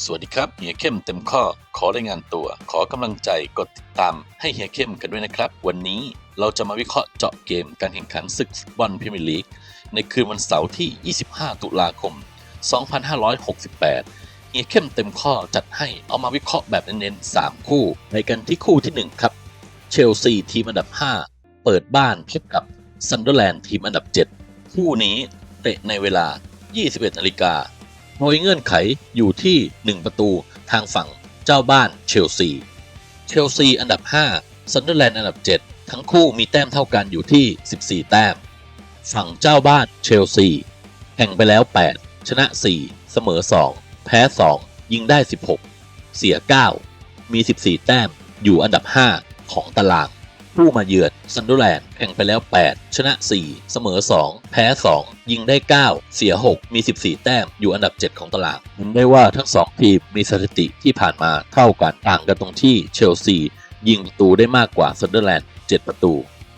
สวัสดีครับเฮียเข้มเต็มข้อ ขอรายงานตัว ขอกำลังใจกดติดตามให้เฮียเข้มกันด้วยนะครับ วันนี้เราจะมาวิเคราะห์เจาะเกมการแข่งขันศึกบอลพรีเมียร์ลีก ในคืนวันเสาร์ที่ 25 ตุลาคม 2568 เฮียเข้มเต็มข้อจัดให้เอามาวิเคราะห์แบบเน้นๆ 3 คู่ไปกันที่คู่ที่ 1 ครับ เชลซีทีมอันดับ 5 เปิดบ้านพบกับซันเดอร์แลนด์ทีมอันดับ 7 คู่นี้เตะในเวลา 21นาฬิกา โดยเงื่อนไขอยู่ที่ 1 ประตูทางฝั่งเจ้าบ้านเชลซี เชลซีอันดับ 5ซันเดอร์แลนด์อันดับ 7 ทั้งคู่มีแต้มเท่ากันอยู่ที่ 14 แต้ม ฝั่งเจ้าบ้านเชลซีแข่งไปแล้ว 8 ชนะ 4 เสมอ 2 แพ้ 2 ยิงได้ 16 เสีย 9 มี 14 แต้มอยู่อันดับ 5 ของตาราง ผู้มาเยือนซันเดอร์แลนด์แข่งไปแล้ว 8 ชนะ 4 เสมอ 2 แพ้ 2 ยิงได้ 9 เสีย 6 มี 14 แต้มอยู่อันดับ 7 ของตารางเห็นได้ว่าทั้ง 2 ทีมมีสถิติที่ผ่านมาเท่ากันต่างกันตรงที่เชลซียิงประตูได้มากกว่าซันเดอร์แลนด์ 7 ประตู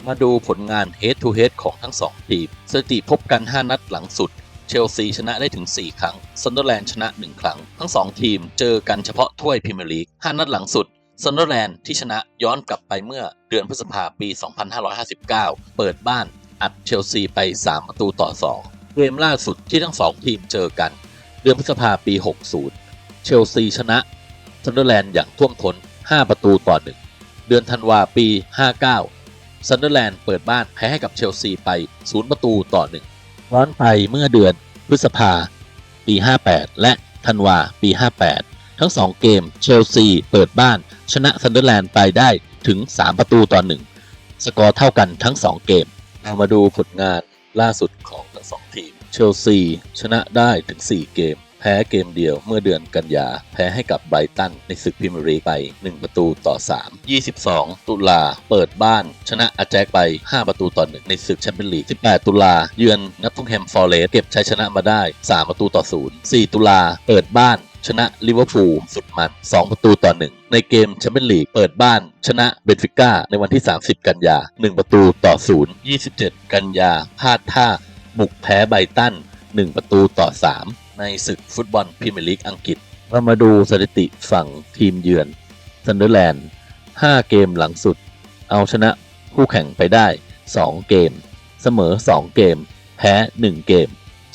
มาดูผลงาน head to head ของทั้ง 2 ทีม สถิติพบกัน 5 นัดหลังสุดเชลซีชนะได้ถึง 4 ครั้งซันเดอร์แลนด์ชนะ 1 ครั้ง ทั้ง 2 ทีมเจอกันเฉพาะถ้วยพรีเมียร์ลีก 5 นัดหลังสุด ซันเดอร์แลนด์ที่ชนะย้อนกลับไปเมื่อเดือนพฤษภาปี 2559 เปิดบ้านอัดเชลซีไป 3 ประตูต่อ 2 เกมล่าสุดที่ทั้ง 2 ทีมเจอกัน เดือนพฤษภาปี 60 เชลซีชนะซันเดอร์แลนด์อย่างท่วมท้น 5 ประตูต่อ 1 เดือนธันวาปี 59 ซันเดอร์แลนด์เปิดบ้านแพ้ให้กับเชลซีไป 0 ประตูต่อ1ย้อนไปเมื่อเดือนพฤษภาปี 58 และธันวาปี 58 ทั้ง 2 เกม เชลซีเปิดบ้าน ชนะซันเดอร์แลนด์ไปได้ถึง 3 ประตูต่อ 1 สกอร์เท่ากันทั้ง 2 เกม เรามาดูผลงานล่าสุดของทั้ง 2 ทีม เชลซีชนะได้ถึง 4 เกม แพ้เกมเดียวเมื่อเดือนกันยา แพ้ให้กับไบรตันในศึกพรีเมียร์ลีกไป 1 ประตูต่อ 3 22 ตุลาเปิดบ้าน ชนะอาแจ็คไป 5 ประตูต่อ 1 ในศึกแชมเปี้ยนลีก 18 ตุลาเยือนนัททุงแฮมฟอร์เรสเก็บชัยชนะมาได้ 3 ประตูต่อ 0 4 ตุลาเปิดบ้าน ชนะลิเวอร์พูลสุดมัน 2 ประตูต่อ 1 ในเกมแชมเปี้ยนลีกเปิดบ้าน ชนะเบนฟิก้าในวันที่ 30 กันยา 1 ประตูต่อ 0 27 กันยาพลาดท่า บุกแพ้ไบตัน 1 ประตูต่อ 3 ในศึกฟุตบอลพรีเมียร์ลีกอังกฤษ เรามาดูสถิติฝั่งทีมเยือนซันเดอร์แลนด์ 5 เกมหลังสุด เอาชนะคู่แข่งไปได้ 2 เกม เสมอ 2 เกม แพ้ 1 เกม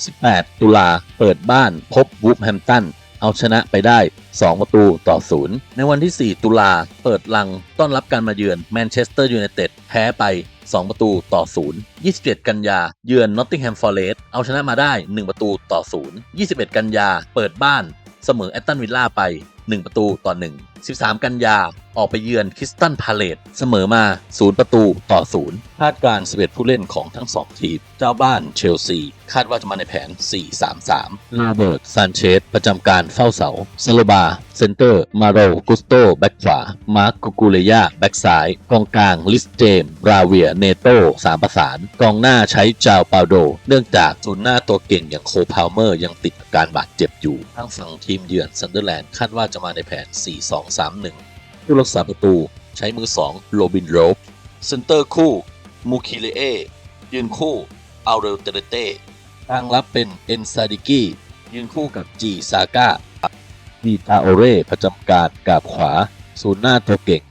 18 ตุลาเปิดบ้านพบวูฟแฮมตัน เอาชนะไปได้ 2 ประตูต่อ0ในวันที่ 4 ตุลาเปิดลังต้อนรับการมาเยือนแมนเชสเตอร์ยูไนเต็ดแพ้ไป 2 ประตูต่อ0 27 กันยา เยือนนอตติงแฮมฟอร์เรสต์เอาชนะมาได้ 1 ประตูต่อ0 21 กันยา เปิดบ้านเสมอแอตตันวิลล่าไป 1 ประตูต่อ1 13 กันยาออกไปเยือนคริสตันพาเลตเสมอมา 0 ประตูต่อ 0 คาดการณ์11 ผู้เล่นของทั้ง 2 ทีม เจ้าบ้านเชลซี คาดว่าจะมาในแผน 4-3-3ลาเบิร์ตซานเชส ประจำการเฝ้าเสาซาโลบา เซนเตอร์ มาโรกุสโต แบ็กขวา มาร์คกูกูเลยาแบ็กซ้าย กองกลาง ลิสเจม ราเวีย เนโตสามประสาน กองหน้าใช้จาวปาโด เนื่องจากศูนย์หน้าตัวเก่งอย่างโคพาวเมอร์ยังติดอาการบาดเจ็บอยู่ทางฝั่งทีมเยือนซันเดอร์แลนด์คาดว่าจะมาในแผน 4-2 4-2-3-1ผู้รักษาประตูใช้มือ 2 โรบินโรบเซนเตอร์คู่ มูคิเลเอยืนคู่อัลเรลเตเรเต้ทางรับเป็นเอนซาดิกี้ยืนคู่กับจีซาก้าดีตาโอเร่ประจำการกาบขวา ศูนย์หน้าตัวเก่ง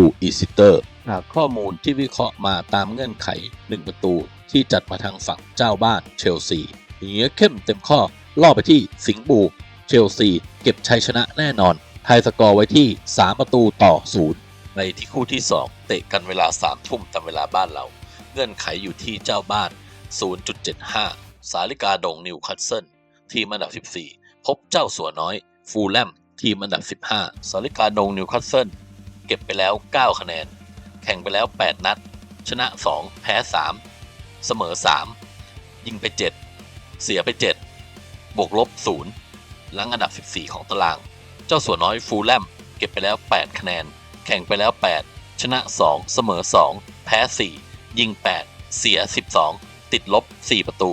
W อีซิเตอร์จากข้อมูลที่วิเคราะห์มาตามเงื่อนไข 1 ประตูที่จัดมาทางฝั่งเจ้าบ้านเชลซีเหียเข้มเต็มข้อล่อไปที่สิงห์บู เชลซี เก็บชัยชนะแน่นอน ไทยสกอร์ไว้ที่ 3 ประตูต่อ 0 ในที่คู่ที่ 2 เตะกันเวลา 3 ทุ่มตามเวลาบ้านเรา เงื่อนไขอยู่ที่เจ้าบ้าน 0.75 สาลิกาดงนิวคาสเซิลทีมอันดับ 14 พบเจ้าสัวน้อย ฟูลแลม ทีมอันดับ 15 สาลิกาดงนิวคาสเซิลเก็บไปแล้ว 9 คะแนน แข่งไปแล้ว 8 นัด ชนะ 2 แพ้ 3 เสมอ 3 ยิงไป 7 เสียไป 7 บวกลบ0หลังอันดับ 14 ของตาราง เจ้าสัวน้อยฟูลแลมเก็บไปแล้ว 8 คะแนน แข่งไปแล้ว 8 ชนะ 2 เสมอ 2 แพ้ 4 ยิง 8 เสีย 12 ติดลบ 4 ประตู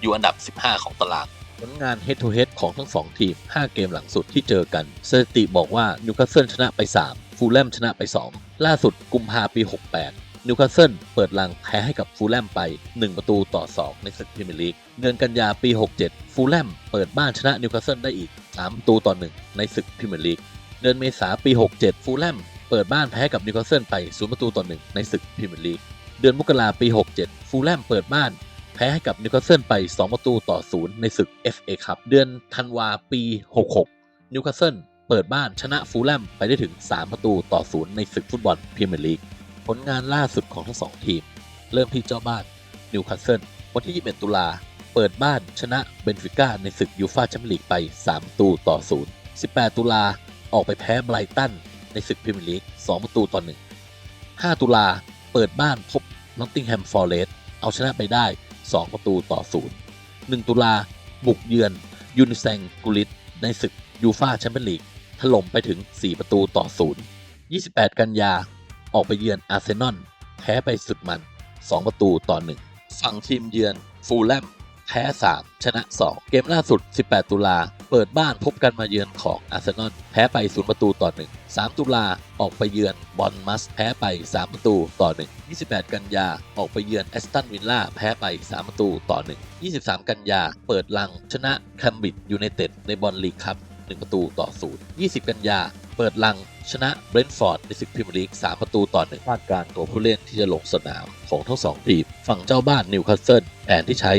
อยู่อันดับ 15 ของตารางผลงาน head to head ของทั้ง 2 ทีม 5 เกมหลังสุดที่เจอกันสถิติบอกว่านิวคาสเซิลชนะไป 3 ฟูลแลมชนะไป 2 ล่าสุดกุมภาปี 68นิวคาสเซิลเปิดลังแพ้ให้กับฟูลแลมไป 1 ประตูต่อ 2 ในศึกพรีเมียร์ลีก เดือนกันยาปี 67 ฟูลแลมเปิดบ้านชนะนิวคาสเซิลได้อีก 3 ประตูต่อ 1 ในศึกพรีเมียร์ลีก เดือนเมษาปี 67 ฟูลแลมเปิดบ้านแพ้กับนิวคาสเซิลไป 0 ประตูต่อ 1 ในศึกพรีเมียร์ลีก เดือนมกราปี 67 ฟูลแลมเปิดบ้านแพ้ให้กับนิวคาสเซิลไป 2 ประตูต่อ 0 ในศึก FA ครับ เดือนธันวาปี 66 นิวคาสเซิลเปิดบ้านชนะฟูลแลมไปได้ถึง 3 ประตูต่อ 0 ในศึกฟุตบอลพรีเมียร์ลีก ผลงานล่าสุดของทั้งสองทีม เริ่มที่เจ้าบ้านนิวคาสเซิลวันที่ 21 ตุลา เปิดบ้านชนะเบนฟิก้าในศึกยูฟาแชมเปี้ยนลีกไป3ประตูต่อ 0 18 ตุลาออกไปแพ้ไบรตันในศึกพรีเมียร์ลีก 2 ประตูต่อ 1 5 ตุลาเปิดบ้านพบนอตติงแฮมฟอร์เรสเอาชนะไปได้ 2 ประตูต่อ 0 1 ตุลาบุกเยือนยูนิเซงกุลิตในศึกยูฟาแชมเปี้ยนลีกถล่มไปถึง 4 ประตูต่อ 0 28 กันยาออกไปเยือนอาร์เซนอลแพ้ไปสุดมัน 2 ประตูต่อ 1 ฝั่งทีมเยือนฟูลแลม แพ้ 3 ชนะ 2 เกมล่าสุด 18 ตุลา เปิดบ้านพบกันมาเยือนของอาร์เซนอลแพ้ไป 0 ประตูต่อ 1 3 ตุลาออกไปเยือนบอลมัสแพ้ไป 3 ประตูต่อ 1 28 กันยาออกไปเยือนแอสตันวิลล่าแพ้ไป 3 ประตูต่อ 1 23 กันยาเปิดลังชนะแคมบริดจ์ยูไนเต็ดในบอลลีกครับ 1 ประตูต่อ 0 20 กันยาเปิดลังชนะเบรนท์ฟอร์ดในศึกพรีเมียร์ลีก 3 ประตูต่อ 1คาดการ์ตัวผู้เล่นที่จะลงสนามของทั้งสองทีม ฝั่งเจ้าบ้านนิวคาสเซิลแผนที่ใช้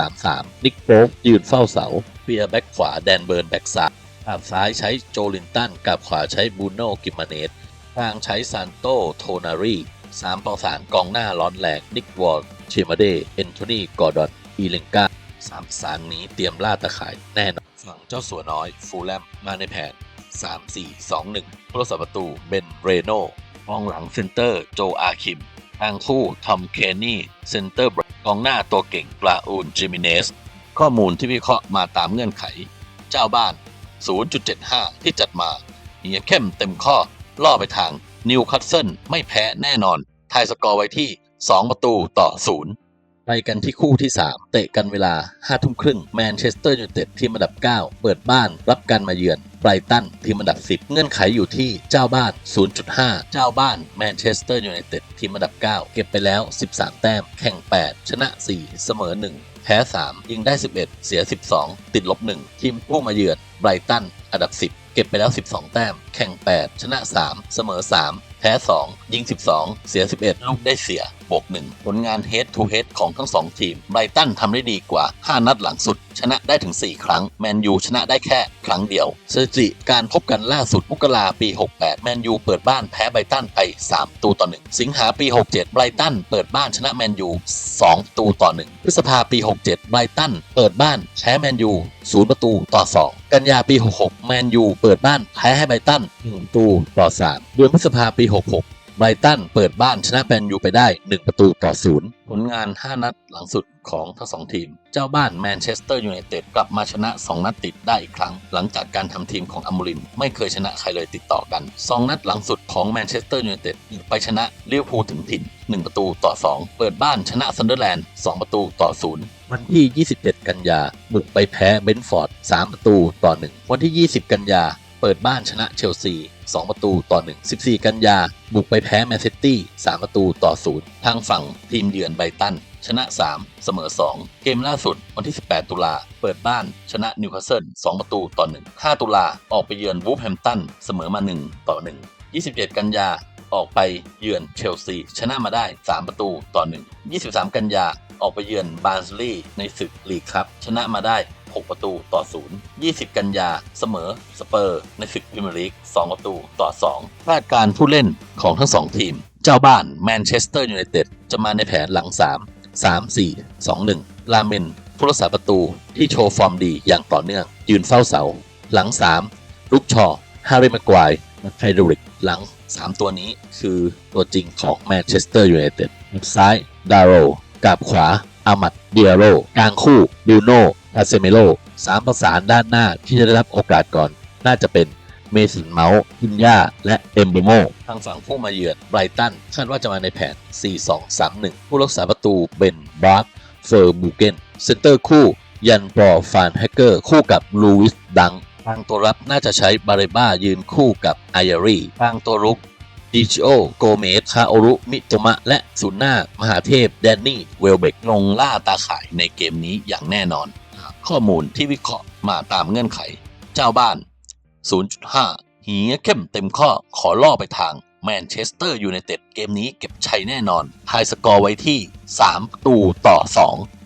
4-3-3 นิกโป๊กยืนเฝ้าเสาเปียแบ็กขวาแดนเบิร์นแบ็กซ้ายกาซ้ายใช้โจลินตันกับขวาใช้บูโนกิมมาเนสกลางใช้ซานโตโทนารีสามประสานกองหน้าร้อนแรงนิกวอร์เชมาเดเอนโทนีกอร์ดอนอีเลงกาสามประสานนี้เตรียมล่าตะข่ายแน่นอนฝั่งเจ้าสัวน้อย ฟูลแลมมาในแผน 3 4 2 1ผู้รักษาประตูเบนเรโนกองหลังเซนเตอร์ โจอาคิม ทางคู่ทอมเคนนี่เซนเตอร์กองหน้าตัวเก่งปลาอูนจิมิเนส ข้อมูลที่วิเคราะห์มาตามเงื่อนไข เจ้าบ้าน 0.75 ที่จัดมาเฮียเข้มเต็มข้อ ล่อไปทางนิวคาสเซิลไม่แพ้แน่นอนทายสกอร์ไว้ที่ 2 ประตูต่อ 0 ไปกันที่คู่ที่ 3 เตะกันเวลา5ทุ่มครึ่งแมนเชสเตอร์ยูไนเต็ดทีมอันดับ 9 เปิดบ้านรับการมาเยือน ไบรตันทีมอันดับ 10 เงื่อนไขอยู่ที่เจ้าบ้าน 0.5 เจ้าบ้านแมนเชสเตอร์ยูไนเต็ดทีมอันดับ 9 เก็บไปแล้ว 13 แต้ม แข่ง 8 ชนะ 4 เสมอ 1 แพ้ 3 ยิงได้ 11 เสีย 12 ติดลบ 1 ทีมผู้มาเยือนไบรตันอันดับ 10 เก็บไปแล้ว 12 แต้ม แข่ง 8 ชนะ 3 เสมอ 3 แพ้ 2 ยิง 12 เสีย 11 ลูกได้เสีย บวก1ผลงาน head to head ของทั้ง 2 ทีมไบรตันทำได้ดีกว่า 5 นัดหลังสุด ชนะได้ถึง 4 ครั้ง แมนยูชนะได้แค่ครั้งเดียวสถิติการพบกันล่าสุดมกราปี 68 แมนยูเปิดบ้านแพ้ไบรตันไป 3 ตูต่อ 1 สิงหาปี 67 ไบรตันเปิดบ้านชนะแมนยู 2 ตูต่อ 1 พฤษภาปี 67 ไบรตันเปิดบ้านแพ้แมนยู 0 ประตูต่อ 2 กันยาปี 66 แมนยูเปิดบ้านแพ้ให้ไบรตัน1ประตูต่อ 3 เดือนพฤษภาปี 66 ไบรตันเปิดบ้านชนะแมนยูไปได้ 1 ประตูต่อ0ผลงาน 5 นัดหลังสุดของทั้งสองทีม เจ้าบ้านแมนเชสเตอร์ยูไนเต็ดกลับมาชนะ 2 นัดติดได้อีกครั้ง หลังจากการทำทีมของอัมโมรินไม่เคยชนะใครเลยติดต่อกัน 2 นัดหลังสุดของแมนเชสเตอร์ยูไนเต็ดไปชนะลิเวอร์พูลถึงถิ่น 1 ประตูต่อ 2 เปิดบ้านชนะซันเดอร์แลนด์ 2 ประตูต่อ0วันที่ 27 กันยาบุกไปแพ้เบนฟอร์ด 3 ประตูต่อ 1 วันที่ 20 กันยา เปิดบ้านชนะเชลซี 2 ประตูต่อ 1 14 กันยา บุกไปแพ้แมนซิตี้ 3 ประตูต่อ 0 ทางฝั่งทีมเยือนไบตัน ชนะ 3 เสมอ 2 เกมล่าสุดวันที่ 18 ตุลา เปิดบ้านชนะนิวคาสเซิล 2 ประตูต่อ 1 5 ตุลาออกไปเยือนวูฟแฮมตัน เสมอมา 1 ต่อ 1 27 กันยาออกไปเยือนเชลซี ชนะมาได้ 3 ประตูต่อ 1 23 กันยาออกไปเยือนบาร์นสลีย์ในศึกลีกครับ ชนะมาได้ 6 ประตูต่อ 0 20 กันยา เสมอ สเปอร์ ในศึกพรีเมียร์ลีก 2 ประตูต่อ 2 คาดการผู้เล่นของทั้ง 2 ทีม เจ้าบ้านแมนเชสเตอร์ยูไนเต็ดจะมาในแผนหลัง 3 3 4 2 1 ลาเมนผู้รักษาประตูที่โชว์ฟอร์มดีอย่างต่อเนื่อง ยืนเฝ้าเสา หลัง 3 ลุกชอฮาร์รีแม็กวายและไฟเดริกหลัง 3 ตัวนี้คือตัวจริงของแมนเชสเตอร์ยูไนเต็ดซ้ายดาโรกับขวาอามัดเดียโรกลางคู่บิโน คาเซเมโลสามประสานด้านหน้าที่จะได้รับโอกาสก่อน น่าจะเป็นเมสันเมาส์พินยาและเอมเบโมทางฝั่งผู้มาเยือนไบรตันคาดว่าจะมาในแผน 4-2-3-1 ผู้รักษาประตูเบนบาร์กเฟอร์บูเกนเซนเตอร์คู่ ยันปอฟานแฮกเกอร์ คู่กับลูวิสดังทางตัวรับน่าจะใช้บาเรบ้ายืนคู่กับไออารีทางตัวรุกดิชโอโกเมสคาโอรุมิโตมะ และศูนย์หน้ามหาเทพ แดนนี่ เวลเบกลงล่าตาข่ายในเกมนี้อย่างแน่นอน ข้อมูลที่วิเคราะห์มาตามเงื่อนไข เจ้าบ้าน 0.5 หีเข้มเต็มข้อขอล่อไปทางแมนเชสเตอร์ยูไนเต็ดเกมนี้เก็บชัยแน่นอนทายสกอร์ไว้ที่ 3 ประตูต่อ 2